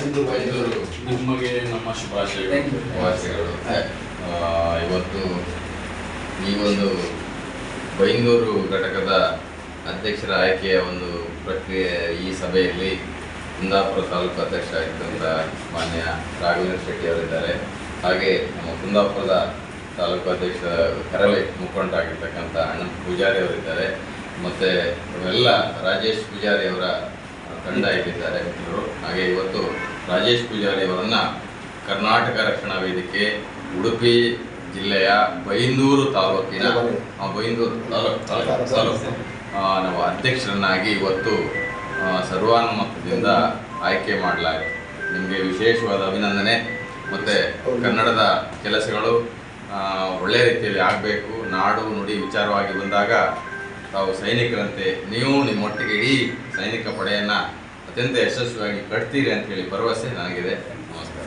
Thank ನಮ್ಮ ಶುಭಾಶಯಗಳು ಇವತ್ತು ಈ ಒಂದು ಬೈಂದೂರು ಘಟಕದ ಅಧ್ಯಕ್ಷರ ಆಯ್ಕೆಯ ಒಂದು ಪ್ರಕ್ರಿಯೆ ಈ ಸಭೆಯಲ್ಲಿ ಕುಂದಾಪುರ ತಾಲೂಕು ಅಧ್ಯಕ್ಷ ಆಗಿದ್ದಂಥ ಮಾನ್ಯ ರಾಘವೇಂದ್ರ ಶೆಟ್ಟಿ ಅವರಿದ್ದಾರೆ. ಹಾಗೆ ನಮ್ಮ ಕುಂದಾಪುರದ ತಾಲೂಕು ಅಧ್ಯಕ್ಷ ಕರವೇ ಮುಖಂಡರಾಗಿರ್ತಕ್ಕಂಥ ಅಣ್ಣನ್ ಪೂಜಾರಿ ಅವರಿದ್ದಾರೆ. ಮತ್ತು ಇವೆಲ್ಲ ರಾಜೇಶ್ ಪೂಜಾರಿ ಅವರ ತಂಡ ಇಟ್ಟಿದ್ದಾರೆ. ಮಿತ್ರರು ಹಾಗೆ ಇವತ್ತು ರಾಜೇಶ್ ಪೂಜಾರಿ ಅವರನ್ನು ಕರ್ನಾಟಕ ರಕ್ಷಣಾ ವೇದಿಕೆ ಉಡುಪಿ ಜಿಲ್ಲೆಯ ಬೈಂದೂರು ತಾಲೂಕಿನ ಆ, ಬೈಂದೂರು ತಾಲೂಕು ತಾಲೂಕು. ನಾವು ಅಧ್ಯಕ್ಷರನ್ನಾಗಿ ಇವತ್ತು ಸರ್ವಾನುಮತದಿಂದ ಆಯ್ಕೆ ಮಾಡಲಾಗಿದೆ. ನಿಮಗೆ ವಿಶೇಷವಾದ ಅಭಿನಂದನೆ. ಮತ್ತು ಕನ್ನಡದ ಕೆಲಸಗಳು ಒಳ್ಳೆಯ ರೀತಿಯಲ್ಲಿ ಆಗಬೇಕು. ನಾಡು ನುಡಿ ವಿಚಾರವಾಗಿ ಬಂದಾಗ ತಾವು ಸೈನಿಕರಂತೆ ನೀವು ನಿಮ್ಮೊಟ್ಟಿಗೆ ಇಡೀ ಸೈನಿಕ ಪಡೆಯನ್ನು ಅತ್ಯಂತ ಯಶಸ್ವಿಯಾಗಿ ಕಟ್ತೀರಿ ಅಂತ ಹೇಳಿ ಭರವಸೆ ನನಗಿದೆ. ನಮಸ್ಕಾರ.